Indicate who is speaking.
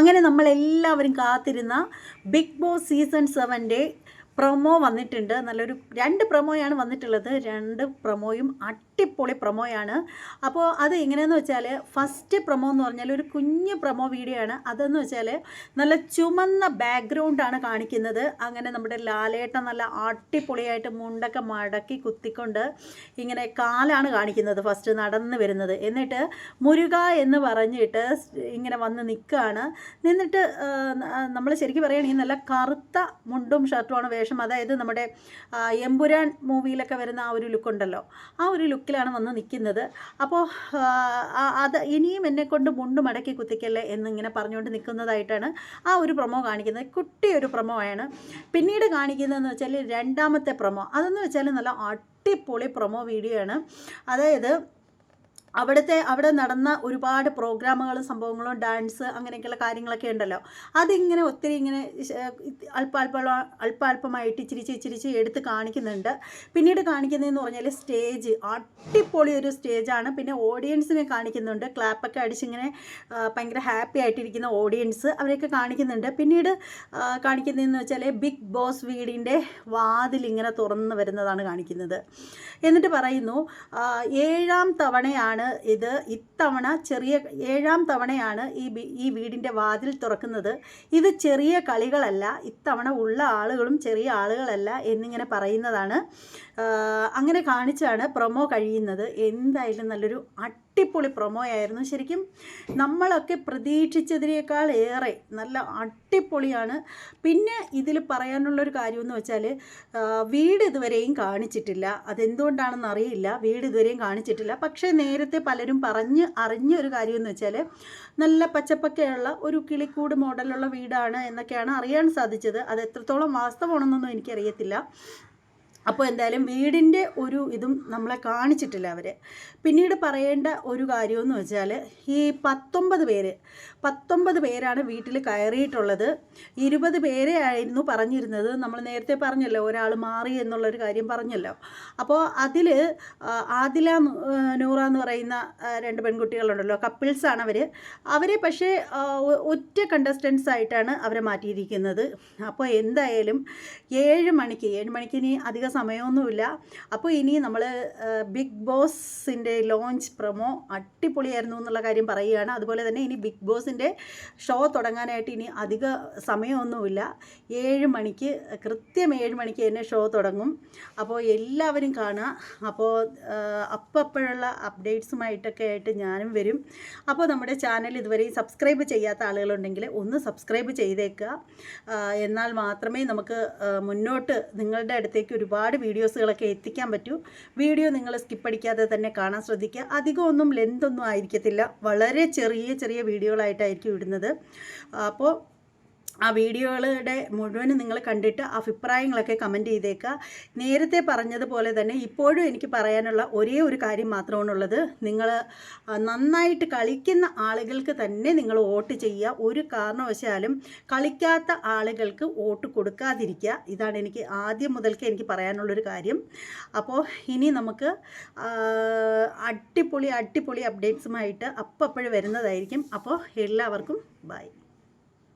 Speaker 1: അങ്ങനെ നമ്മളെല്ലാവരും കാത്തിരുന്ന ബിഗ് ബോസ് സീസൺ സെവന്റെ പ്രൊമോ വന്നിട്ടുണ്ട്. നല്ലൊരു രണ്ട് പ്രൊമോയാണ് വന്നിട്ടുള്ളത്. രണ്ട് പ്രൊമോയും അടിപൊളി പ്രൊമോയാണ് അപ്പോൾ അത് എങ്ങനെയെന്ന് വെച്ചാൽ ഫസ്റ്റ് പ്രൊമോ എന്ന് പറഞ്ഞാൽ ഒരു കുഞ്ഞ് പ്രൊമോ വീഡിയോ ആണ്. അതെന്ന് വെച്ചാൽ നല്ല ചുമന്ന ബാക്ക്ഗ്രൗണ്ടാണ് കാണിക്കുന്നത്. അങ്ങനെ നമ്മുടെ ലാലേട്ട നല്ല അടിപൊളിയായിട്ട് മുണ്ടൊക്കെ മടക്കി കുത്തിക്കൊണ്ട് ഇങ്ങനെ കാലാണ് കാണിക്കുന്നത് ഫസ്റ്റ് നടന്ന് വരുന്നത്. എന്നിട്ട് മുരുക എന്ന് പറഞ്ഞിട്ട് ഇങ്ങനെ വന്ന് നിൽക്കുകയാണ് നിന്നിട്ട് നമ്മൾ ശരിക്കും പറയുകയാണെങ്കിൽ നല്ല കറുത്ത മുണ്ടും ഷർട്ടുമാണ് വേഷം അതായത് നമ്മുടെ എമ്പുരാൻ മൂവിയിലൊക്കെ വരുന്ന ആ ഒരു ലുക്കുണ്ടല്ലോ. ആ ഒരു ലുക്കിലാണ് വന്ന് നിൽക്കുന്നത് അപ്പോൾ അത് ഇനിയും എന്നെക്കൊണ്ട് മുണ്ട് മടക്കി കുത്തിക്കല്ലേ എന്നിങ്ങനെ പറഞ്ഞുകൊണ്ട് നിൽക്കുന്നതായിട്ടാണ് ആ ഒരു പ്രൊമോ കാണിക്കുന്നത്. കുട്ടിയൊരു പ്രൊമോ ആണ്. പിന്നീട് കാണിക്കുന്നതെന്ന് വെച്ചാൽ രണ്ടാമത്തെ പ്രൊമോ. അതെന്ന് വെച്ചാൽ നല്ല അടിപൊളി പ്രൊമോ വീഡിയോ ആണ്. അതായത് അവിടുത്തെ അവിടെ നടന്ന ഒരുപാട് പ്രോഗ്രാമുകളും സംഭവങ്ങളും ഡാൻസ് അങ്ങനെയൊക്കെയുള്ള കാര്യങ്ങളൊക്കെ ഉണ്ടല്ലോ. അതിങ്ങനെ ഒത്തിരി ഇങ്ങനെ അല്പാൽപ അല്പ ഇച്ചിരി ഇച്ചിരിച്ച് എടുത്ത് കാണിക്കുന്നുണ്ട്. പിന്നീട് കാണിക്കുന്നതെന്ന് പറഞ്ഞാൽ സ്റ്റേജ് അടിപൊളി ഒരു സ്റ്റേജാണ്. പിന്നെ ഓഡിയൻസിനെ കാണിക്കുന്നുണ്ട്. ക്ലാപ്പൊക്കെ അടിച്ചിങ്ങനെ ഭയങ്കര ഹാപ്പി ആയിട്ടിരിക്കുന്ന ഓഡിയൻസ് അവരെയൊക്കെ കാണിക്കുന്നുണ്ട്. പിന്നീട് കാണിക്കുന്നതെന്ന് വെച്ചാൽ ബിഗ് ബോസ് വീടിന്റെ വാതിൽ ഇങ്ങനെ തുറന്ന് വരുന്നതാണ് കാണിക്കുന്നത്. എന്നിട്ട് പറയുന്നു ഏഴാം തവണയാണ് ഇത്. ഇത്തവണ ചെറിയ ഏഴാം തവണയാണ് ഈ ഈ വീടിന്റെ വാതിൽ തുറക്കുന്നത്. ഇത് ചെറിയ കളികളല്ല ഇത്തവണ ഉള്ള ആളുകളും ചെറിയ ആളുകളല്ല എന്നിങ്ങനെ പറയുന്നതാണ്. അങ്ങനെ കാണിച്ചാണ് പ്രൊമോ കഴിയുന്നത്. എന്തായാലും നല്ലൊരു അടിപൊളി പ്രൊമോ ആയിരുന്നു. ശരിക്കും നമ്മളൊക്കെ പ്രതീക്ഷിച്ചതിനേക്കാൾ ഏറെ നല്ല അടിപൊളിയാണ്. പിന്നെ ഇതിൽ പറയാനുള്ളൊരു കാര്യമെന്ന് വെച്ചാൽ വീട് ഇതുവരെയും കാണിച്ചിട്ടില്ല. അതെന്തുകൊണ്ടാണെന്ന് അറിയില്ല. വീട് ഇതുവരെയും കാണിച്ചിട്ടില്ല. പക്ഷേ നേരത്തെ പലരും പറഞ്ഞ് അറിഞ്ഞ ഒരു കാര്യമെന്ന് വെച്ചാൽ നല്ല പച്ചപ്പൊക്കെയുള്ള ഒരു കിളിക്കൂട് മോഡലുള്ള വീടാണ് എന്നൊക്കെയാണ് അറിയാൻ സാധിച്ചത്. അത് എത്രത്തോളം വാസ്തവമാണെന്നൊന്നും എനിക്കറിയത്തില്ല. അപ്പോൾ എന്തായാലും വീടിന്റെ ഒരു ഇതും നമ്മളെ കാണിച്ചിട്ടില്ല അവർ പിന്നീട് പറയേണ്ട ഒരു കാര്യമെന്ന് വെച്ചാൽ ഈ പത്തൊമ്പത് പേര് പത്തൊമ്പത് പേരാണ് വീട്ടിൽ കയറിയിട്ടുള്ളത്. ഇരുപത് പേരെ ആയിരുന്നു പറഞ്ഞിരുന്നത്. നമ്മൾ നേരത്തെ പറഞ്ഞല്ലോ ഒരാൾ മാറി എന്നുള്ളൊരു കാര്യം പറഞ്ഞല്ലോ. അപ്പോൾ അതിൽ ആദില നൂറ എന്ന് പറയുന്ന രണ്ട് പെൺകുട്ടികളുണ്ടല്ലോ കപ്പിൾസാണ് അവർ അവരെ. പക്ഷേ ഒറ്റ കണ്ടസ്റ്റൻസ് ആയിട്ടാണ് അവരെ മാറ്റിയിരിക്കുന്നത്. അപ്പോൾ എന്തായാലും ഏഴ് മണിക്ക് ഏഴ് മണിക്ക് ഇനി അധിക സമയമൊന്നുമില്ല. അപ്പോൾ ഇനി നമ്മൾ ബിഗ് ബോസിന്റെ ലോഞ്ച് പ്രൊമോ അടിപൊളിയായിരുന്നു എന്നുള്ള കാര്യം പറയുകയാണ്. അതുപോലെ തന്നെ ഇനി ബിഗ് ബോസിന്റെ ഷോ തുടങ്ങാനായിട്ട് ഇനി അധിക സമയമൊന്നുമില്ല. ഏഴ് മണിക്ക് കൃത്യം ഏഴ് മണിക്ക് തന്നെ ഷോ തുടങ്ങും. അപ്പോൾ എല്ലാവരും കാണുക. അപ്പോൾ അപ്പപ്പോഴുള്ള അപ്ഡേറ്റ്സുമായിട്ടൊക്കെ ആയിട്ട് ഞാനും വരും. അപ്പോൾ നമ്മുടെ ചാനൽ ഇതുവരെയും സബ്സ്ക്രൈബ് ചെയ്യാത്ത ആളുകളുണ്ടെങ്കിൽ ഒന്ന് സബ്സ്ക്രൈബ് ചെയ്തേക്കുക. എന്നാൽ മാത്രമേ നമുക്ക് മുന്നോട്ട് നിങ്ങളുടെ അടുത്തേക്ക് ഒരുപാട് വീഡിയോസുകളൊക്കെ എത്തിക്കാൻ പറ്റൂ. വീഡിയോ നിങ്ങൾ സ്കിപ്പ് അടിക്കാതെ തന്നെ കാണാൻ ശ്രദ്ധിക്കുക. അധികമൊന്നും ഒന്നും ഒന്നും ആയിരിക്കത്തില്ല. വളരെ ചെറിയ ചെറിയ വീഡിയോകളായിട്ടായിരിക്കും ഇടുന്നത്. അപ്പോൾ ആ വീഡിയോകളുടെ മുഴുവനും നിങ്ങൾ കണ്ടിട്ട് അഭിപ്രായങ്ങളൊക്കെ കമന്റ് ചെയ്തേക്കുക. നേരത്തെ പറഞ്ഞതുപോലെ തന്നെ ഇപ്പോഴും എനിക്ക് പറയാനുള്ള ഒരേ ഒരു കാര്യം മാത്രമാണുള്ളത്. നിങ്ങൾ നന്നായിട്ട് കളിക്കുന്ന ആളുകൾക്ക് തന്നെ നിങ്ങൾ വോട്ട് ചെയ്യുക. ഒരു കാരണവശാലും കളിക്കാത്ത ആളുകൾക്ക് വോട്ട് കൊടുക്കാതിരിക്കുക. ഇതാണ് എനിക്ക് ആദ്യം മുതൽക്ക് എനിക്ക് പറയാനുള്ളൊരു കാര്യം. അപ്പോൾ ഇനി നമുക്ക് അടിപൊളി അടിപൊളി അപ്ഡേറ്റ്സുമായിട്ട് അപ്പപ്പോഴും വരുന്നതായിരിക്കും. അപ്പോൾ എല്ലാവർക്കും ബൈ